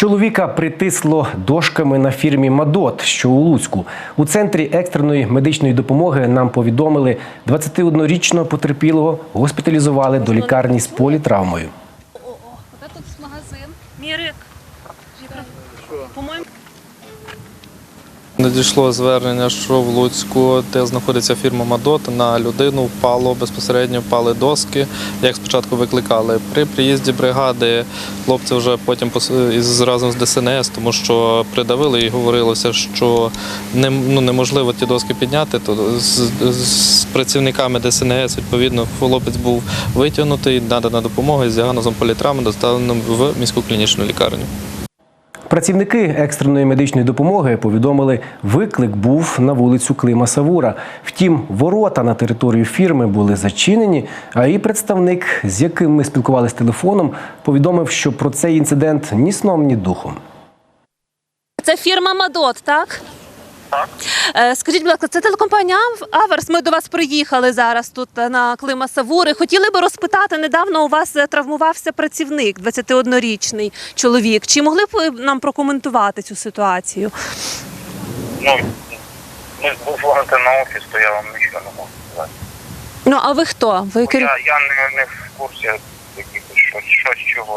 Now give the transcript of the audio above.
Чоловіка притисло дошками на фірмі Мадот, що у Луцьку. У центрі екстреної медичної допомоги нам повідомили, 21-річного потерпілого госпіталізували до лікарні з політравмою. Де тут магазин? Мірик. По-моєму, Надійшло звернення, що в Луцьку, де знаходиться фірма Мадот, на людину впало безпосередньо впали доски. Як спочатку викликали при приїзді бригади, хлопці вже потім із разом з ДСНС, тому що придавили і говорилося, що не, ну, неможливо ті доски підняти. То з, працівниками ДСНС відповідно хлопець був витягнутий, надана допомога і з діагнозом політравми доставлено в міську клінічну лікарню. Працівники екстреної медичної допомоги повідомили, виклик був на вулицю Клима Савура. Втім, ворота на територію фірми були зачинені. А її представник, з яким ми спілкувалися телефоном, повідомив, що про цей інцидент ні сном, ні духом. це фірма Мадот, так? Так. Скажіть, будь ласка, це телекомпанія Ав- Аверс. Ми до вас приїхали зараз тут е, на Клима Савури. Хотіли би розпитати, недавно у вас е, травмувався працівник, 21-річний чоловік. Чи могли б ви нам прокоментувати цю ситуацію? Ну, ми дзвоните на офіс, то я вам нічого не можу сказати. Ну, а ви хто? Ви Я, керів... я не, не в курсі що, що чого.